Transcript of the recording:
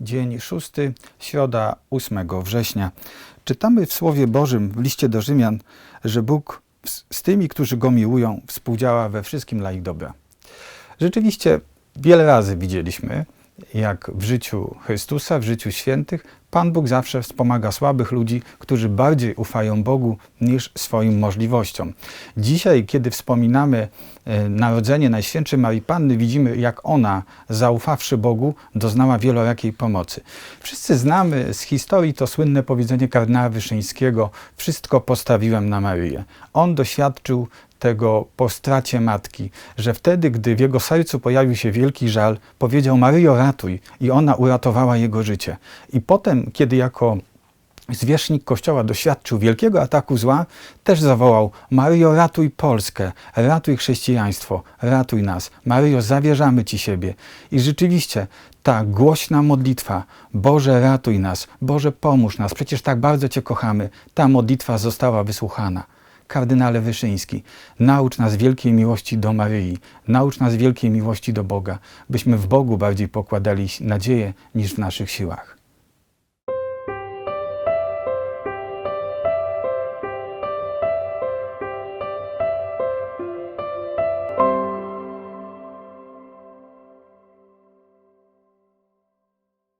Dzień szósty, środa 8 września. Czytamy w Słowie Bożym w liście do Rzymian, że Bóg z- tymi, którzy Go miłują, współdziała we wszystkim dla ich dobra. Rzeczywiście wiele razy widzieliśmy, jak w życiu Chrystusa, w życiu świętych, Pan Bóg zawsze wspomaga słabych ludzi, którzy bardziej ufają Bogu niż swoim możliwościom. Dzisiaj, kiedy wspominamy e, narodzenie Najświętszej Marii Panny, widzimy, jak ona, zaufawszy Bogu, doznała wielorakiej pomocy. Wszyscy znamy z historii to słynne powiedzenie kardynała Wyszyńskiego: Wszystko postawiłem na Maryję. On doświadczył tego po stracie matki, że wtedy, gdy w jego sercu pojawił się wielki żal, powiedział: Maryjo, ratuj, i ona uratowała jego życie. I potem, kiedy jako zwierzchnik Kościoła doświadczył wielkiego ataku zła, też zawołał: Maryjo, ratuj Polskę, ratuj chrześcijaństwo, ratuj nas. Maryjo, zawierzamy Ci siebie. I rzeczywiście ta głośna modlitwa: Boże, ratuj nas, Boże, pomóż nas, przecież tak bardzo Cię kochamy, ta modlitwa została wysłuchana. Kardynale Wyszyński, naucz nas wielkiej miłości do Maryi, naucz nas wielkiej miłości do Boga, byśmy w Bogu bardziej pokładali nadzieję niż w naszych siłach.